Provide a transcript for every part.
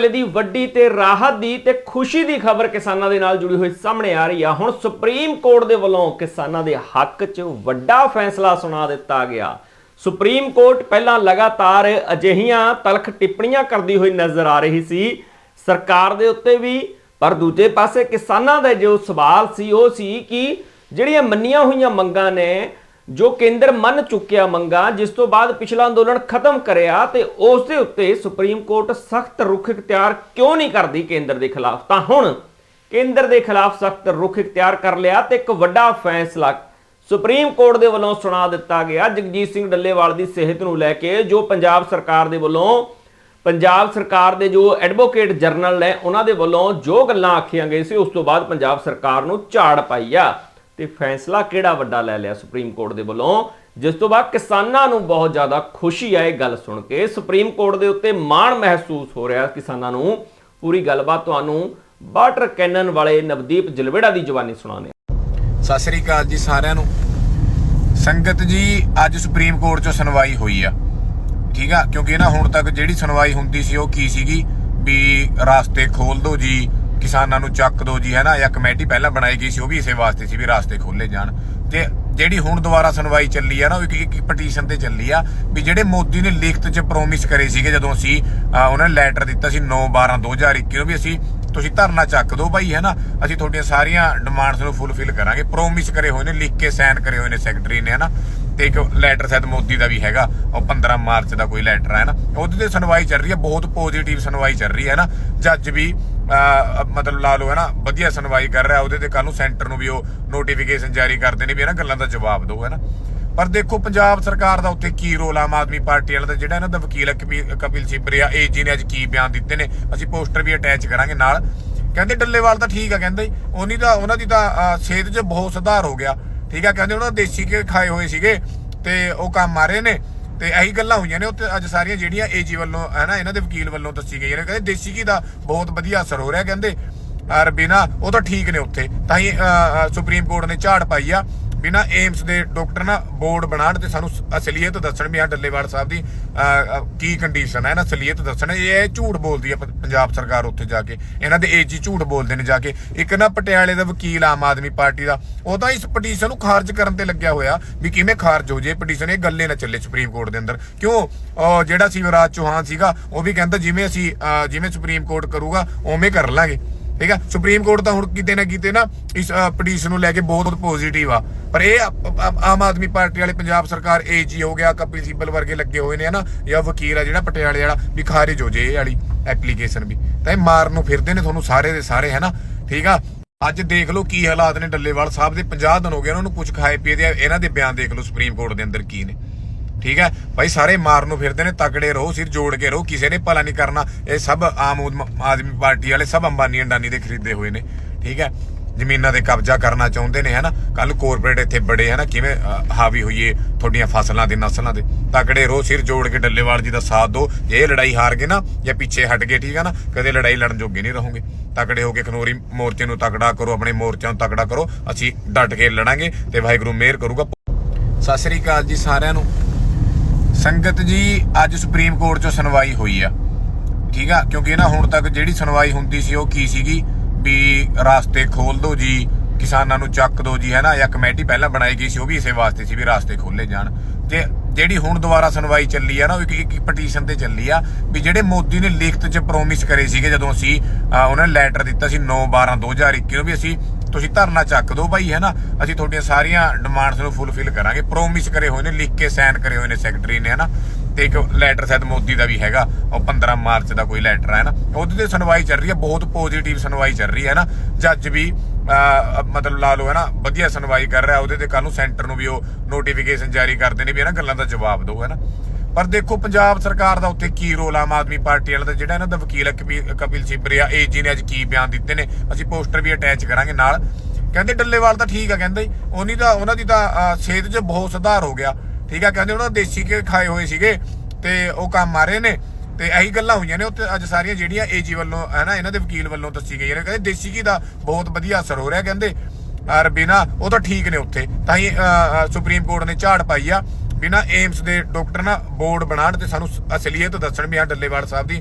ਵੇਲੇ ਦੀ ਵੱਡੀ ਤੇ ਰਾਹਤ ਦੀ ਤੇ ਖੁਸ਼ੀ ਦੀ ਖਬਰ ਕਿਸਾਨਾਂ ਦੇ ਨਾਲ ਜੁੜੀ ਹੋਈ ਸਾਹਮਣੇ ਆ ਰਹੀ ਆ। ਹੁਣ ਸੁਪਰੀਮ ਕੋਰਟ ਦੇ ਵੱਲੋਂ ਕਿਸਾਨਾਂ ਦੇ ਹੱਕ 'ਚ ਵੱਡਾ ਫੈਸਲਾ ਸੁਣਾ ਦਿੱਤਾ ਗਿਆ। ਸੁਪਰੀਮ ਕੋਰਟ ਪਹਿਲਾਂ ਲਗਾਤਾਰ ਅਜਿਹੀਆਂ ਤਲਖ ਟਿੱਪਣੀਆਂ ਕਰਦੀ ਹੋਈ ਨਜ਼ਰ ਆ ਰਹੀ ਸੀ। ਸਰਕਾਰ ਦੇ ਉੱਤੇ ਵੀ, ਪਰ ਦੂਜੇ ਪਾਸੇ ਕਿਸਾਨਾਂ ਦਾ ਜੋ ਸਵਾਲ ਸੀ, ਉਹ ਸੀ ਕਿ ਜਿਹੜੀਆਂ ਮੰਨੀਆਂ ਹੋਈਆਂ ਮੰਗਾਂ ਨੇ ਜੋ ਕੇਂਦਰ ਮੰਨ ਚੁੱਕਿਆ ਮੰਗਾ, ਜਿਸ ਤੋਂ ਬਾਅਦ ਪਿਛਲਾ ਅੰਦੋਲਨ ਖਤਮ ਕਰਿਆ ਤੇ ਉਸ ਦੇ ਉੱਤੇ ਸੁਪਰੀਮ ਕੋਰਟ ਸਖਤ ਰੁਖ ਇਖਤਿਆਰ ਕਿਉਂ ਨਹੀਂ ਕਰਦੀ ਕੇਂਦਰ ਦੇ ਖਿਲਾਫ? ਤਾਂ ਹੁਣ ਕੇਂਦਰ ਦੇ ਖਿਲਾਫ ਸਖਤ ਰੁਖ ਇਖਤਿਆਰ ਕਰ ਲਿਆ ਤੇ ਇੱਕ ਵੱਡਾ ਫੈਸਲਾ ਸੁਪਰੀਮ ਕੋਰਟ ਦੇ ਵੱਲੋਂ ਸੁਣਾ ਦਿੱਤਾ ਗਿਆ। ਜਗਜੀਤ ਸਿੰਘ ਡੱਲੇਵਾਲ ਦੀ ਸਿਹਤ ਨੂੰ ਲੈ ਕੇ ਜੋ ਪੰਜਾਬ ਸਰਕਾਰ ਦੇ ਵੱਲੋਂ, ਪੰਜਾਬ ਸਰਕਾਰ ਦੇ ਜੋ ਐਡਵੋਕੇਟ ਜਨਰਲ ਨੇ, ਉਹਨਾਂ ਦੇ ਵੱਲੋਂ ਜੋ ਗੱਲਾਂ ਆਖੀਆਂ ਗਈਆਂ ਸੀ, ਉਸ ਤੋਂ ਬਾਅਦ ਪੰਜਾਬ ਸਰਕਾਰ ਨੂੰ ਝਾੜ ਪਾਈ ਆ। ਤੇ ਫੈਸਲਾ ਕਿਹੜਾ ਵੱਡਾ ਲੈ ਲਿਆ ਸੁਪਰੀਮ ਕੋਰਟ ਦੇ ਵੱਲੋਂ? ਜਿਸ ਤੋਂ ਬਾਅਦ ਕਿਸਾਨਾਂ ਨੂੰ ਬਹੁਤ ਜ਼ਿਆਦਾ ਖੁਸ਼ੀ ਆਏ ਗੱਲ ਸੁਣ ਕੇ। ਸੁਪਰੀਮ ਕੋਰਟ ਦੇ ਉੱਤੇ ਮਾਣ ਮਹਿਸੂਸ ਹੋ ਰਿਹਾ ਕਿਸਾਨਾਂ ਨੂੰ। ਪੂਰੀ ਗੱਲਬਾਤ ਤੁਹਾਨੂੰ ਵਾਟਰ ਕੈਨਨ ਵਾਲੇ ਨਵਦੀਪ ਜਲਵੇੜਾ ਦੀ ਜ਼ੁਬਾਨੀ ਸੁਣਾਉਂਦੇ ਸਤਿ ਸ੍ਰੀ ਅਕਾਲ ਜੀ ਸਾਰਿਆਂ ਨੂੰ। ਸੰਗਤ ਜੀ, ਅੱਜ ਸੁਪਰੀਮ ਕੋਰਟ 'ਚ ਸੁਣਵਾਈ ਹੋਈ ਆ। ਠੀਕ ਆ? ਕਿਉਂਕਿ ਨਾ ਹੁਣ ਤੱਕ ਜਿਹੜੀ ਸੁਣਵਾਈ ਹੁੰਦੀ ਸੀ ਉਹ ਕੀ ਸੀਗੀ? ਵੀ ਰਾਸਤੇ ਖੋਲ ਦਿਓ ਜੀ ਕਿਸਾਨਾਂ ਨੂੰ ਚੱਕ ਦੋ ਜੀ, ਹੈਨਾ? ਜਾਂ ਕਮੇਟੀ ਪਹਿਲਾਂ ਬਣਾਈ ਗਈ ਸੀ, ਉਹ ਵੀ ਇਸੇ ਵਾਸਤੇ ਸੀ ਵੀ ਰਾਸਤੇ ਖੋਲੇ ਜਾਣ। ਤੇ ਜਿਹੜੀ ਹੁਣ ਦੁਬਾਰਾ ਸੁਣਵਾਈ ਚੱਲੀ ਆ ਨਾ, ਉਹ ਇੱਕ ਇੱਕ ਪਟੀਸ਼ਨ ਤੇ ਚੱਲੀ ਆ ਵੀ ਜਿਹੜੇ ਮੋਦੀ ਨੇ ਲਿਖਤ 'ਚ ਪ੍ਰੋਮਿਸ ਕਰੇ ਸੀਗੇ, ਜਦੋਂ ਅਸੀਂ ਉਹਨਾਂ ਨੇ ਲੈਟਰ ਦਿੱਤਾ ਸੀ 9 12 2021 ਨੂੰ ਵੀ ਅਸੀਂ, ਤੁਸੀਂ ਧਰਨਾ ਚੱਕ ਦਿਓ ਭਾਈ ਹੈ ਨਾ ਅਸੀਂ ਤੁਹਾਡੀਆਂ ਸਾਰੀਆਂ ਡਿਮਾਂਡਸ ਨੂੰ ਫੁੱਲਫਿਲ ਕਰਾਂਗੇ। ਪ੍ਰੋਮਿਸ ਕਰੇ ਹੋਏ ਨੇ, ਲਿਖ ਕੇ ਸਾਈਨ ਕਰੇ ਹੋਏ ਨੇ ਸੈਕਟਰੀ ਨੇ ਹੈ ਨਾ ਤੇ ਇੱਕ ਲੈਟਰ ਸ਼ਾਇਦ ਮੋਦੀ ਦਾ ਵੀ ਹੈਗਾ, ਉਹ 15 ਮਾਰਚ ਦਾ ਕੋਈ ਲੈਟਰ ਹੈ ਨਾ ਉਹਦੇ ਤੇ ਸੁਣਵਾਈ ਚੱਲ ਰਹੀ ਹੈ ਬਹੁਤ ਪੋਜ਼ਿਟਿਵ ਸੁਣਵਾਈ ਚੱਲ ਰਹੀ ਹੈ ਨਾ ਜੱਜ ਵੀ ਮਤਲਬ ਲਾ ਲਓ, ਹੈ ਨਾ, ਵਧੀਆ ਸੁਣਵਾਈ ਕਰ ਰਿਹਾ, ਉਹਦੇ ਤੇ ਕੱਲ ਨੂੰ ਸੈਂਟਰ ਨੂੰ ਵੀ ਉਹ ਨੋਟੀਫਿਕੇਸ਼ਨ ਜਾਰੀ ਕਰਦੇ ਨੇ ਵੀ ਇਹਨਾਂ ਗੱਲਾਂ ਦਾ ਜਵਾਬ ਦਿਓ, ਹੈ ਨਾ। ਪਰ ਦੇਖੋ, ਪੰਜਾਬ ਸਰਕਾਰ ਦਾ ਉੱਤੇ ਕੀ ਰੋਲ ਆਮ ਆਦਮੀ ਪਾਰਟੀ ਵਾਲਾ ਦਾ ਜਿਹੜਾ ਇਹਨਾਂ ਦਾ ਵਕੀਲ ਕਪਿਲ- ਕਪਿਲ ਸਿਬਰਿਆ ਏਜੀ ਨੇ ਅੱਜ ਕੀ ਬਿਆਨ ਦਿੱਤੇ ਨੇ? ਅਸੀਂ ਪੋਸਟਰ ਵੀ ਅਟੈਚ ਕਰਾਂਗੇ ਨਾਲ। ਕਹਿੰਦੇ ਡੱਲੇਵਾਲ ਤਾਂ ਠੀਕ ਆ, ਕਹਿੰਦੇ ਉਹਨੀ ਤਾਂ ਉਹਨਾਂ ਦੀ ਤਾਂ ਸਿਹਤ 'ਚ ਬਹੁਤ ਸੁਧਾਰ ਹੋ ਗਿਆ। ਠੀਕ ਆ, ਕਹਿੰਦੇ ਉਹਨਾਂ ਦੇਸੀ ਕੇ ਖਾਏ ਹੋਏ ਸੀਗੇ ਤੇ ਉਹ ਕੰਮ ਆ ਰਹੇ ਨੇ। ਤੇ ਇਹੀ ਗੱਲਾਂ ਹੋਈਆਂ ਨੇ ਉੱਤੇ ਅੱਜ ਸਾਰੀਆਂ ਜਿਹੜੀਆਂ ਏਜੀ ਵੱਲੋਂ ਹੈ ਨਾ ਇਹਨਾਂ ਦੇ ਵਕੀਲ ਵੱਲੋਂ ਦੱਸੀ ਗਈਆਂ ਨੇ ਕਹਿੰਦੇ ਦੇਸੀ ਘੀ ਦਾ ਬਹੁਤ ਵਧੀਆ ਅਸਰ ਹੋ ਰਿਹਾ ਕਹਿੰਦੇ ਔਰ ਬਿਨਾ ਉਹ ਤਾਂ ਠੀਕ ਨੇ ਉੱਥੇ। ਤਾਂ ਹੀ ਅ, ਸੁਪਰੀਮ ਕੋਰਟ ਨੇ ਝਾੜ ਪਾਈ ਆ। ਬਿਨਾ ਏਮਸ ਦੇ ਡਾਕਟਰ ਨਾ ਬੋਰਡ ਬਣਾਉਣ ਤੇ ਸਾਨੂੰ ਅਸਲੀਅਤ ਦੱਸਣ ਵੀ ਆ ਡੱਲੇਵਾਲ ਸਾਹਿਬ ਦੀ ਕੀ ਕੰਡੀਸ਼ਨ ਹੈ ਨਾ ਅਸਲੀਅਤ ਦੱਸਣ। ਇਹ ਝੂਠ ਬੋਲਦੀ ਹੈ ਪੰਜਾਬ ਸਰਕਾਰ ਉੱਥੇ ਜਾ ਕੇ। ਇਹਨਾਂ ਦੇ ਏਜੀ ਝੂਠ ਬੋਲਦੇ ਨੇ ਜਾ ਕੇ। ਇੱਕ ਨਾ ਪਟਿਆਲੇ ਦਾ ਵਕੀਲ ਆਮ ਆਦਮੀ ਪਾਰਟੀ ਦਾ, ਉਹ ਤਾਂ ਇਸ ਪਟੀਸ਼ਨ ਨੂੰ ਖਾਰਜ ਕਰਨ ਤੇ ਲੱਗਿਆ ਹੋਇਆ ਵੀ ਕਿਵੇਂ ਖਾਰਜ ਹੋ ਜੇ ਪਟੀਸ਼ਨ ਇਹ ਗੱਲੇ ਨਾ ਚੱਲੇ ਸੁਪਰੀਮ ਕੋਰਟ ਦੇ ਅੰਦਰ। ਕਿਉਂ? ਜਿਹੜਾ ਸਿਵਰਾਜ ਚੌਹਾਨ ਸੀਗਾ, ਉਹ ਵੀ ਕਹਿੰਦਾ ਜਿਵੇਂ ਅਸੀਂ ਜਿਵੇਂ ਸੁਪਰੀਮ ਕੋਰਟ ਕਰੂਗਾ, ਉਵੇਂ ਕਰ ਲਾਂਗੇ। ਠੀਕ ਆ? ਸੁਪਰੀਮ ਕੋਰਟ ਤਾਂ ਹੁਣ ਕਿਤੇ ਨਾ ਕਿਤੇ ਨਾ ਇਸ ਪਟੀਸ਼ਨ ਨੂੰ ਲੈ ਕੇ ਬਹੁਤ ਪੋਜ਼ਿਟਿਵ ਆ। ਪਰ ਇਹ ਆ- ਆਮ ਆਦਮੀ ਪਾਰਟੀ ਵਾਲੇ ਪੰਜਾਬ ਸਰਕਾਰ ਏਜੀ ਹੋ ਗਿਆ, ਕਪਿਲ ਸਿੱਬਲ ਵਰਗੇ ਲੱਗੇ ਹੋਏ ਨੇ, ਹਨਾ? ਜਾਂ ਵਕੀਲ ਆ ਜਿਹੜਾ ਪਟਿਆਲੇ ਵਾਲਾ, ਵੀ ਖਾਰਿਜ ਹੋ ਜੇ ਇਹ ਵਾਲੀ ਐਪਲੀਕੇਸ਼ਨ ਵੀ। ਤਾਂ ਇਹ ਮਾਰਨ ਨੂੰ ਫਿਰਦੇ ਨੇ ਤੁਹਾਨੂੰ ਸਾਰੇ ਦੇ ਸਾਰੇ, ਹਨਾ? ਠੀਕ ਆ? ਅੱਜ ਦੇਖ ਲਓ ਕੀ ਹਾਲਾਤ ਨੇ ਡੱਲੇਵਾਲ ਸਾਹਿਬ ਦੇ। 50 ਦਿਨ ਹੋ ਗਏ ਉਹਨਾਂ ਨੂੰ ਕੁਝ ਖਾਏ ਪੀਏ ਦੇ। ਇਹਨਾਂ ਦੇ ਬਿਆਨ ਦੇਖ ਲਓ ਸੁਪਰੀਮ ਕੋਰਟ ਦੇ ਅੰਦਰ ਕੀ ਨੇ। ਠੀਕ ਹੈ? ਭਾਈ ਸਾਰੇ ਮਾਰ ਨੂੰ ਫਿਰਦੇ ਨੇ, ਤਕੜੇ ਰਹੋ, ਸਿਰ ਜੋੜ ਕੇ ਰਹੋ, ਕਿਸੇ ਨੇ ਭਲਾ ਨਹੀਂ ਕਰਨਾ। ਇਹ ਸਭ ਆਮ ਆਦਮੀ ਪਾਰਟੀ ਵਾਲੇ ਸਭ ਅੰਬਾਨੀ ਅੰਡਾਨੀ ਦੇ ਖਰੀਦੇ ਹੋਏ ਨੇ, ਠੀਕ ਹੈ? ਜ਼ਮੀਨਾਂ ਦੇ ਕਬਜ਼ਾ ਕਰਨਾ ਚਾਹੁੰਦੇ ਨੇ, ਹਨਾ? ਕੱਲ ਕੋਰਪੋਰੇਟ ਇੱਥੇ ਬੜੇ, ਹਨਾ? ਕਿਵੇਂ ਹਾਵੀ ਹੋਈਏ ਤੁਹਾਡੀਆਂ ਫਸਲਾਂ ਦੇ, ਨਸਲਾਂ ਦੇ? ਤਕੜੇ ਰਹੋ, ਸਿਰ ਜੋੜ ਕੇ ਡੱਲੇਵਾਲ ਜੀ ਦਾ ਸਾਥ ਦਿਓ। ਜੇ ਇਹ ਲੜਾਈ ਹਾਰ ਗਏ ਨਾ, ਜਾਂ ਪਿੱਛੇ ਹਟ ਗਏ, ਠੀਕ ਹੈ ਨਾ? ਕਦੇ ਲੜਾਈ ਲੜਨ ਜੋਗੇ ਨਹੀਂ ਰਹੋਗੇ। ਤਕੜੇ ਹੋ ਕੇ ਖਨੋਰੀ ਮੋਰਚੇ ਨੂੰ ਤਕੜਾ ਕਰੋ, ਆਪਣੇ ਮੋਰਚਿਆਂ ਨੂੰ ਤਕੜਾ ਕਰੋ, ਅਸੀਂ ਡਟ ਕੇ ਲੜਾਂਗੇ ਤੇ ਵਾਹਿਗੁਰੂ ਮਿਹਰ ਕਰੂਗਾ। ਸਤਿ ਸ੍ਰੀ ਅਕਾਲ ਜੀ ਸਾਰਿਆਂ ਨੂੰ। ਸੰਗਤ ਜੀ ਅੱਜ ਸੁਪਰੀਮ ਕੋਰਟ ਚੋਂ ਸੁਣਵਾਈ ਹੋਈ ਆ। ਠੀਕ ਆ? ਕਿਉਂਕਿ ਨਾ ਹੁਣ ਤੱਕ ਜਿਹੜੀ ਸੁਣਵਾਈ ਹੁੰਦੀ ਸੀ ਉਹ ਕੀ ਸੀਗੀ? ਵੀ ਰਾਸਤੇ ਖੋਲ ਦਿਓ ਜੀ ਕਿਸਾਨਾਂ ਨੂੰ ਚੱਕ ਦਿਓ ਜੀ ਹੈਨਾ? ਜਾਂ ਕਮੇਟੀ ਪਹਿਲਾਂ ਬਣਾਈ ਗਈ ਸੀ ਉਹ ਵੀ ਇਸੇ ਵਾਸਤੇ ਸੀ ਵੀ ਰਾਸਤੇ ਖੋਲੇ ਜਾਣ। ਤੇ ਜਿਹੜੀ ਹੁਣ ਦੁਬਾਰਾ ਸੁਣਵਾਈ ਚੱਲੀ ਆ ਨਾ ਇੱਕ ਇੱਕ ਪਟੀਸ਼ਨ ਤੇ ਚੱਲੀ ਆ ਵੀ ਜਿਹੜੇ ਮੋਦੀ ਨੇ ਲਿਖਤ 'ਚ ਪ੍ਰੋਮਿਸ ਕਰੇ ਸੀਗੇ ਜਦੋਂ ਅਸੀਂ ਅਹ, ਉਹਨਾਂ ਨੇ ਲੈਟਰ ਦਿੱਤਾ ਸੀ 9 12 2021 ਨੂੰ ਵੀ ਅਸੀਂ ਤੁਸੀਂ ਧਰਨਾ ਚੱਕ ਦਿਓ ਭਾਈ ਹੈ ਨਾ ਅਸੀਂ ਤੁਹਾਡੀਆਂ ਸਾਰੀਆਂ ਡਿਮਾਂਡਸ ਨੂੰ ਫੁੱਲਫਿਲ ਕਰਾਂਗੇ। ਪ੍ਰੋਮਿਸ ਕਰੇ ਹੋਏ ਨੇ, ਲਿਖ ਕੇ ਸਾਈਨ ਕਰੇ ਹੋਏ ਨੇ ਸੈਕਟਰੀ ਨੇ ਹੈ ਨਾ ਤੇ ਇੱਕ ਲੈਟਰ ਸ਼ਾਇਦ ਮੋਦੀ ਦਾ ਵੀ ਹੈਗਾ। ਉਹ 15 ਮਾਰਚ ਦਾ ਕੋਈ ਲੈਟਰ ਹੈ ਨਾ ਉਹਦੇ ਤੇ ਸੁਣਵਾਈ ਚੱਲ ਰਹੀ ਹੈ ਬਹੁਤ ਪੋਜ਼ਿਟਿਵ ਸੁਣਵਾਈ ਚੱਲ ਰਹੀ ਹੈ ਨਾ ਜੱਜ ਵੀ ਮਤਲਬ ਲਾ ਲਓ ਹੈ ਨਾ ਵਧੀਆ ਸੁਣਵਾਈ ਕਰ ਰਿਹਾ, ਉਹਦੇ ਤੇ ਕੱਲ ਨੂੰ ਸੈਂਟਰ ਨੂੰ ਵੀ ਉਹ ਨੋਟੀਫਿਕੇਸ਼ਨ ਜਾਰੀ ਕਰਦੇ ਨੇ ਵੀ ਹੈ ਨਾ ਗੱਲਾਂ ਦਾ ਜਵਾਬ ਦਿਓ ਹੈ ਨਾ ਪਰ ਦੇਖੋ, ਪੰਜਾਬ ਸਰਕਾਰ ਦਾ ਉੱਤੇ ਕੀ ਰੋਲ ਆ ਆਮ ਆਦਮੀ ਪਾਰਟੀ ਵਾਲਾ ਦਾ? ਜਿਹੜਾ ਇਹਨਾਂ ਦਾ ਵਕੀਲ ਕਪਿਲ- ਕਪਿਲ ਸਿਬਰਿਆ ਏਜੀ ਨੇ ਅੱਜ ਕੀ ਬਿਆਨ ਦਿੱਤੇ ਨੇ? ਅਸੀਂ ਪੋਸਟਰ ਵੀ ਅਟੈਚ ਕਰਾਂਗੇ ਨਾਲ। ਕਹਿੰਦੇ ਡੱਲੇਵਾਲ ਤਾਂ ਠੀਕ ਆ, ਕਹਿੰਦੇ ਉਹਨੀ ਤਾਂ ਉਹਨਾਂ ਦੀ ਤਾਂ ਸਿਹਤ 'ਚ ਬਹੁਤ ਸੁਧਾਰ ਹੋ ਗਿਆ। ਠੀਕ ਆ, ਕਹਿੰਦੇ ਉਹਨਾਂ ਦੇਸੀ ਕੇ ਖਾਏ ਹੋਏ ਸੀਗੇ ਤੇ ਉਹ ਕੰਮ ਮਾਰੇ ਨੇ। ਤੇ ਇਹੀ ਗੱਲਾਂ ਹੋਈਆਂ ਨੇ ਉੱਤੇ ਅੱਜ ਸਾਰੀਆਂ ਜਿਹੜੀਆਂ ਏਜੀ ਵੱਲੋਂ, ਹੈ ਨਾ, ਇਹਨਾਂ ਦੇ ਵਕੀਲ ਵੱਲੋਂ ਦੱਸੀ ਗਈਆਂ ਨੇ। ਕਹਿੰਦੇ ਦੇਸੀ ਘੀ ਦਾ ਬਹੁਤ ਵਧੀਆ ਅਸਰ ਹੋ ਰਿਹਾ, ਕਹਿੰਦੇ। ਔਰ ਉਹ ਤਾਂ ਠੀਕ ਨੇ ਉੱਥੇ। ਤਾਂ ਹੀ ਸੁਪਰੀਮ ਕੋਰਟ ਨੇ ਝਾੜ ਪਾਈ ਆ। ਵੀ ਨਾ ਏਮਸ ਦੇ ਡਾਕਟਰ ਨਾ ਬੋਰਡ ਬਣਾਉਣ ਤੇ ਸਾਨੂੰ ਅਸਲੀਅਤ ਦੱਸਣ ਵੀ ਆ ਡੱਲੇਵਾਲ ਸਾਹਿਬ ਦੀ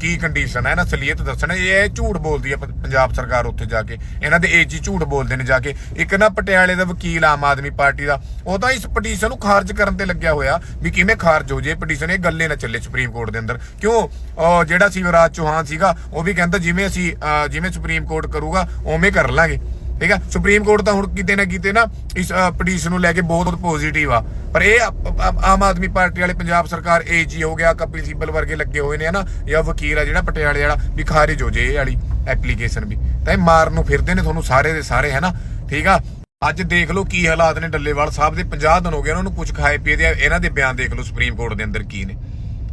ਕੀ ਕੰਡੀਸ਼ਨ ਹੈ ਨਾ ਅਸਲੀਅਤ ਦੱਸਣ। ਇਹ ਇਹ ਝੂਠ ਬੋਲਦੀ ਹੈ ਪੰਜਾਬ ਸਰਕਾਰ ਉੱਥੇ ਜਾ ਕੇ। ਇਹਨਾਂ ਦੇ ਏਜੀ ਝੂਠ ਬੋਲਦੇ ਨੇ ਜਾ ਕੇ। ਇੱਕ ਨਾ ਪਟਿਆਲੇ ਦਾ ਵਕੀਲ ਆਮ ਆਦਮੀ ਪਾਰਟੀ ਦਾ, ਉਹ ਤਾਂ ਇਸ ਪਟੀਸ਼ਨ ਨੂੰ ਖਾਰਜ ਕਰਨ ਤੇ ਲੱਗਿਆ ਹੋਇਆ ਵੀ ਕਿਵੇਂ ਖਾਰਜ ਹੋ ਜੇ। ਪਟੀਸ਼ਨ ਇਹ ਗੱਲੇ ਨਾ ਚੱਲੇ ਸੁਪਰੀਮ ਕੋਰਟ ਦੇ ਅੰਦਰ। ਕਿਉਂ? ਜਿਹੜਾ ਸ਼ਿਵਰਾਜ ਚੌਹਾਨ ਸੀਗਾ, ਉਹ ਵੀ ਕਹਿੰਦਾ ਜਿਵੇਂ ਅਸੀਂ ਜਿਵੇਂ ਸੁਪਰੀਮ ਕੋਰਟ ਕਰੂਗਾ, ਉਵੇਂ ਕਰ ਲਾਂਗੇ। ਠੀਕ ਆ? ਸੁਪਰੀਮ ਕੋਰਟ ਤਾਂ ਹੁਣ ਕਿਤੇ ਨਾ ਕਿਤੇ ਨਾ ਇਸ ਪਟੀਸ਼ਨ ਨੂੰ ਲੈ ਕੇ ਬਹੁਤ ਪੋਜ਼ਿਟਿਵ ਆ। ਪਰ ਇਹ ਆਮ ਆਦਮੀ ਪਾਰਟੀ ਵਾਲੇ ਪੰਜਾਬ ਸਰਕਾਰ ਏਜੀ ਹੋ ਗਿਆ, ਕਪਿਲ ਸਿੱਬਲ ਵਰਗੇ ਲੱਗੇ ਹੋਏ ਨੇ, ਹਨਾ? ਜਾਂ ਵਕੀਲ ਆ ਜਿਹੜਾ ਪਟਿਆਲੇ ਵਾਲਾ, ਵੀ ਖਾਰਿਜ ਹੋ ਜੇ ਇਹ ਵਾਲੀ ਐਪਲੀਕੇਸ਼ਨ ਵੀ। ਤਾਂ ਇਹ ਮਾਰਨ ਨੂੰ ਫਿਰਦੇ ਨੇ ਤੁਹਾਨੂੰ ਸਾਰੇ ਦੇ ਸਾਰੇ, ਹਨਾ? ਠੀਕ ਆ? ਅੱਜ ਦੇਖ ਲਓ ਕੀ ਹਾਲਾਤ ਨੇ ਡੱਲੇਵਾਲ ਸਾਹਿਬ ਦੇ 50 ਦਿਨ ਹੋ ਗਏ ਉਹਨਾਂ ਨੂੰ ਕੁਝ ਖਾਏ ਪੀਏ ਦੇ, ਇਹਨਾਂ ਦੇ ਬਿਆਨ ਦੇਖ ਲਓ ਸੁਪਰੀਮ ਕੋਰਟ ਦੇ ਅੰਦਰ ਕੀ ਨੇ।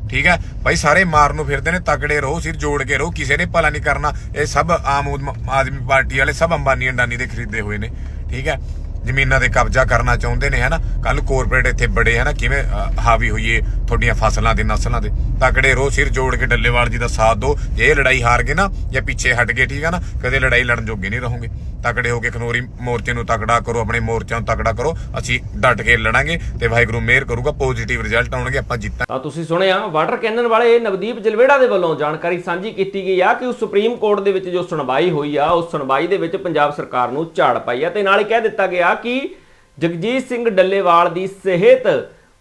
ਠੀਕ ਹੈ? ਭਾਈ ਸਾਰੇ ਮਾਰ ਨੂੰ ਫਿਰਦੇ ਨੇ, ਤਕੜੇ ਰਹੋ, ਸਿਰ ਜੋੜ ਕੇ ਰਹੋ, ਕਿਸੇ ਨੇ ਭਲਾ ਨਹੀਂ ਕਰਨਾ। ਇਹ ਸਭ ਆਮ ਆਦਮੀ ਪਾਰਟੀ ਵਾਲੇ ਸਭ ਅੰਬਾਨੀ ਅੰਡਾਨੀ ਦੇ ਖਰੀਦੇ ਹੋਏ ਨੇ। ਠੀਕ ਹੈ? ਜ਼ਮੀਨਾਂ ਤੇ ਕਬਜ਼ਾ ਕਰਨਾ ਚਾਹੁੰਦੇ ਨੇ, ਹਨਾ? ਕੱਲ ਕੋਰਪੋਰੇਟ ਇੱਥੇ ਬੜੇ, ਹਨਾ? ਕਿਵੇਂ ਹਾਵੀ ਹੋਈਏ ਤੁਹਾਡੀਆਂ ਫਸਲਾਂ ਦੇ, ਨਸਲਾਂ ਦੇ? ਤਕੜੇ ਰੋ ਸਿਰ ਜੋੜ ਕੇ ਡੱਲੇਵਾਲ ਜੀ ਦਾ ਸਾਥ ਦਿਓ। ਜੇ ਇਹ ਲੜਾਈ ਹਾਰ ਗਏ ਨਾ, ਜਾਂ ਪਿੱਛੇ ਹਟ ਗਏ, ਠੀਕ ਹੈ ਨਾ? ਕਦੇ ਲੜਾਈ ਲੜਨ ਜੋਗੇ ਨਹੀਂ ਰਹੋਗੇ। ਤਕੜੇ ਹੋ ਕੇ ਖਨੋਰੀ ਮੋਰਚੇ ਨੂੰ ਤਕੜਾ ਕਰੋ, ਆਪਣੇ ਮੋਰਚਿਆਂ ਨੂੰ ਤਕੜਾ ਕਰੋ, ਅਸੀਂ ਡਟ ਕੇ ਲੜਾਂਗੇ ਤੇ ਵਾਹਿਗੁਰੂ ਮਿਹਰ ਕਰੂਗਾ ਪੋਜ਼ਿਟਿਵ ਰਿਜ਼ਲਟ ਆਉਣਗੇ, ਆਪਾਂ ਜਿੱਤਾਂ ਤਾਂ ਤੁਸੀਂ ਸੁਣਿਆ, ਵਾਟਰ ਕੈਨਨ ਵਾਲੇ ਨਵਦੀਪ ਜਲਵੇੜਾ ਦੇ ਵੱਲੋਂ ਜਾਣਕਾਰੀ ਸਾਂਝੀ ਕੀਤੀ ਗਈ ਆ ਕਿ ਉਸ ਸੁਪਰੀਮ ਕੋਰਟ ਦੇ ਵਿੱਚ ਜੋ ਸੁਣਵਾਈ ਹੋਈ ਆ, ਉਸ ਸੁਣਵਾਈ ਦੇ ਵਿੱਚ ਪੰਜਾਬ ਸਰਕਾਰ ਨੂੰ ਝਾੜ ਪਾਈ ਆ ਤੇ ਨਾਲ ਹੀ ਕਹਿ ਦਿੱਤਾ ਗਿਆ ਕਿ ਜਗਜੀਤ ਸਿੰਘ ਡੱਲੇਵਾਲ ਦੀ ਸਿਹਤ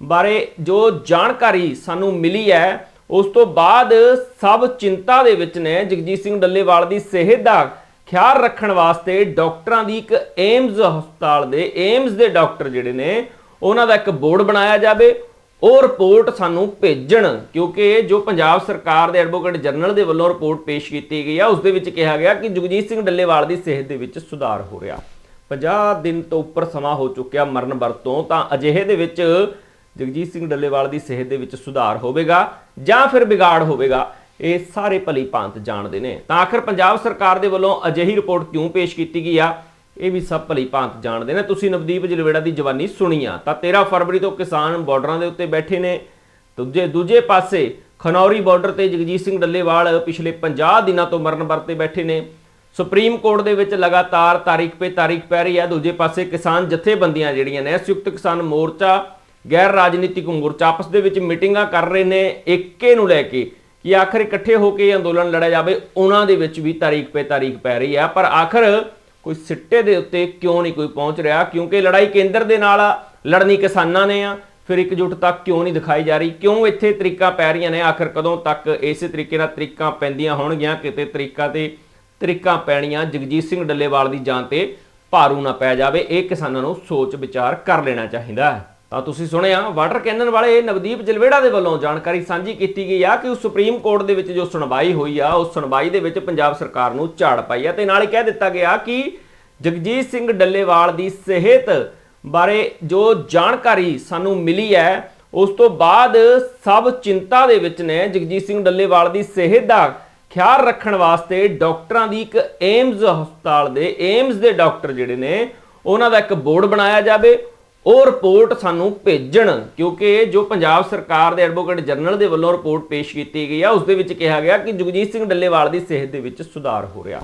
ਬਾਰੇ ਜੋ ਜਾਣਕਾਰੀ ਸਾਨੂੰ ਮਿਲੀ ਹੈ, ਉਸ ਤੋਂ ਬਾਅਦ ਸਭ ਚਿੰਤਾ ਦੇ ਵਿੱਚ ਨੇ ਜਗਜੀਤ ਸਿੰਘ ਡੱਲੇਵਾਲ ਦੀ ਸਿਹਤ ਦਾ ਖਿਆਲ ਰੱਖਣ ਵਾਸਤੇ ਡਾਕਟਰਾਂ ਦੀ ਇੱਕ ਏਮਜ਼ ਹਸਪਤਾਲ ਦੇ, ਏਮਜ਼ ਦੇ ਡਾਕਟਰ ਜਿਹੜੇ ਨੇ, ਉਹਨਾਂ ਦਾ ਇੱਕ ਬੋਰਡ ਬਣਾਇਆ ਜਾਵੇ। ਉਹ ਰਿਪੋਰਟ ਸਾਨੂੰ ਭੇਜਣ, ਕਿਉਂਕਿ ਜੋ ਪੰਜਾਬ ਸਰਕਾਰ ਦੇ ਐਡਵੋਕੇਟ ਜਨਰਲ ਦੇ ਵੱਲੋਂ ਰਿਪੋਰਟ ਪੇਸ਼ ਕੀਤੀ ਗਈ ਆ, ਉਸ ਦੇ ਵਿੱਚ ਕਿਹਾ ਗਿਆ ਕਿ ਜਗਜੀਤ ਸਿੰਘ ਡੱਲੇਵਾਲ ਦੀ ਸਿਹਤ ਦੇ ਵਿੱਚ ਸੁਧਾਰ ਹੋ ਰਿਹਾ। 50 ਦਿਨ ਤੋਂ ਉੱਪਰ ਸਮਾਂ ਹੋ ਚੁੱਕਿਆ ਮਰਨ ਵਰਤੋਂ ਤਾਂ ਅਜਿਹੇ ਦੇ ਵਿੱਚ ਜਗਜੀਤ ਸਿੰਘ ਡੱਲੇਵਾਲ ਦੀ ਸਿਹਤ ਦੇ ਵਿੱਚ ਸੁਧਾਰ ਹੋਵੇਗਾ ਜਾਂ ਫਿਰ ਵਿਗਾੜ ਹੋਵੇਗਾ, ਇਹ ਸਾਰੇ ਭਲੀ ਭਾਂਤ ਜਾਣਦੇ ਨੇ। ਤਾਂ ਆਖਰ ਪੰਜਾਬ ਸਰਕਾਰ ਦੇ ਵੱਲੋਂ ਅਜਿਹੀ ਰਿਪੋਰਟ ਕਿਉਂ ਪੇਸ਼ ਕੀਤੀ ਗਈ ਆ? ਇਹ ਵੀ ਸਭ ਭਲੀ ਭਾਂਤ ਜਾਣਦੇ ਨੇ। ਤੁਸੀਂ ਨਵਦੀਪ ਜਲਵੇੜਾ ਦੀ ਜਵਾਨੀ ਸੁਣੀ ਆ, ਤਾਂ 13 ਫਰਵਰੀ ਤੋਂ ਕਿਸਾਨ ਬਾਰਡਰਾਂ ਦੇ ਉੱਤੇ ਬੈਠੇ ਨੇ। ਦੂਜੇ ਦੂਜੇ ਪਾਸੇ ਖਨੌਰੀ ਬਾਰਡਰ ਤੇ ਜਗਜੀਤ ਸਿੰਘ ਡੱਲੇਵਾਲ ਪਿਛਲੇ 50 ਦਿਨਾਂ ਤੋਂ ਮਰਨ ਵਰਤੇ ਬੈਠੇ ਨੇ। ਸੁਪਰੀਮ ਕੋਰਟ ਦੇ ਵਿੱਚ ਲਗਾਤਾਰ ਤਾਰੀਖ 'ਤੇ ਤਾਰੀਖ ਪੈ ਰਹੀ ਹੈ। ਦੂਜੇ ਪਾਸੇ ਕਿਸਾਨ ਜਥੇਬੰਦੀਆਂ ਜਿਹੜੀਆਂ ਨੇ, ਸੰਯੁਕਤ ਕਿਸਾਨ ਮੋਰਚਾ, ਗੈਰ ਰਾਜਨੀਤਿਕ ਮੋਰਚਾ ਆਪਸ ਦੇ ਵਿੱਚ ਮੀਟਿੰਗਾਂ ਕਰ ਰਹੇ ਨੇ ਏਕੇ ਨੂੰ ਲੈ ਕੇ ਕਿ ਆਖਰ ਇਕੱਠੇ ਹੋ ਕੇ ਅੰਦੋਲਨ ਲੜਿਆ ਜਾਵੇ, ਉਹਨਾਂ ਦੇ ਵਿੱਚ ਵੀ ਤਾਰੀਖ 'ਤੇ ਤਾਰੀਖ ਪੈ ਰਹੀ ਹੈ। ਪਰ ਆਖਰ ਕੋਈ ਸਿੱਟੇ ਦੇ ਉੱਤੇ ਕਿਉਂ ਨਹੀਂ ਕੋਈ ਪਹੁੰਚ ਰਿਹਾ? ਕਿਉਂਕਿ ਲੜਾਈ ਕੇਂਦਰ ਦੇ ਨਾਲ ਆ, ਲੜਨੀ ਕਿਸਾਨਾਂ ਨੇ ਆ, ਫਿਰ ਇਕਜੁੱਟਤਾ ਕਿਉਂ ਨਹੀਂ ਦਿਖਾਈ ਜਾ ਰਹੀ? ਕਿਉਂ ਇੱਥੇ ਤਰੀਕਾਂ ਪੈ ਰਹੀਆਂ ਨੇ? ਆਖਰ ਕਦੋਂ ਤੱਕ ਇਸੇ ਤਰੀਕੇ ਨਾਲ ਤਰੀਕਾਂ ਪੈਂਦੀਆਂ ਹੋਣਗੀਆਂ? ਕਿਤੇ ਤਰੀਕਾਂ ਤੇ ਤਰੀਕਾਂ ਪੈਣੀਆਂ ਜਗਜੀਤ ਸਿੰਘ ਡੱਲੇਵਾਲ ਦੀ ਜਾਨ ਤੇ ਭਾਰੂ ਨਾ ਪੈ ਜਾਵੇ, ਇਹ ਕਿਸਾਨਾਂ ਨੂੰ ਸੋਚ ਵਿਚਾਰ ਕਰ ਲੈਣਾ ਚਾਹੀਦਾ ਹੈ। ਤਾਂ ਤੁਸੀਂ ਸੁਣਿਆ, ਵਾਟਰ ਕੈਨਨ ਵਾਲੇ ਨਵਦੀਪ ਜਲਵੇੜਾ ਦੇ ਵੱਲੋਂ ਜਾਣਕਾਰੀ ਸਾਂਝੀ ਕੀਤੀ ਗਈ ਆ ਕਿ ਉਸ ਸੁਪਰੀਮ ਕੋਰਟ ਦੇ ਵਿੱਚ ਜੋ ਸੁਣਵਾਈ ਹੋਈ ਆ ਉਸ ਸੁਣਵਾਈ ਦੇ ਵਿੱਚ ਪੰਜਾਬ ਸਰਕਾਰ ਨੂੰ ਝਾੜ ਪਾਈ ਆ ਤੇ ਨਾਲ ਹੀ ਕਹਿ ਦਿੱਤਾ ਗਿਆ ਕਿ ਜਗਜੀਤ ਸਿੰਘ ਡੱਲੇਵਾਲ ਦੀ ਸਿਹਤ ਬਾਰੇ ਜੋ ਜਾਣਕਾਰੀ ਸਾਨੂੰ ਮਿਲੀ ਹੈ, ਉਸ ਤੋਂ ਬਾਅਦ ਸਭ ਚਿੰਤਾ ਦੇ ਵਿੱਚ ਨੇ ਜਗਜੀਤ ਸਿੰਘ ਡੱਲੇਵਾਲ ਦੀ ਸਿਹਤ ਦਾ ਖਿਆਲ ਰੱਖਣ ਵਾਸਤੇ ਡਾਕਟਰਾਂ ਦੀ ਇੱਕ ਏਮਜ਼ ਹਸਪਤਾਲ ਦੇ, ਏਮਜ਼ ਦੇ ਡਾਕਟਰ ਜਿਹੜੇ ਨੇ, ਉਹਨਾਂ ਦਾ ਇੱਕ ਬੋਰਡ ਬਣਾਇਆ ਜਾਵੇ, ਉਹ ਰਿਪੋਰਟ ਸਾਨੂੰ ਭੇਜਣ, ਕਿਉਂਕਿ ਜੋ ਪੰਜਾਬ ਸਰਕਾਰ ਦੇ ਐਡਵੋਕੇਟ ਜਨਰਲ ਦੇ ਵੱਲੋਂ ਰਿਪੋਰਟ ਪੇਸ਼ ਕੀਤੀ ਗਈ ਆ, ਉਸ ਦੇ ਵਿੱਚ ਕਿਹਾ ਗਿਆ ਕਿ ਜਗਜੀਤ ਸਿੰਘ ਡੱਲੇਵਾਲ ਦੀ ਸਿਹਤ ਦੇ ਵਿੱਚ ਸੁਧਾਰ ਹੋ ਰਿਹਾ।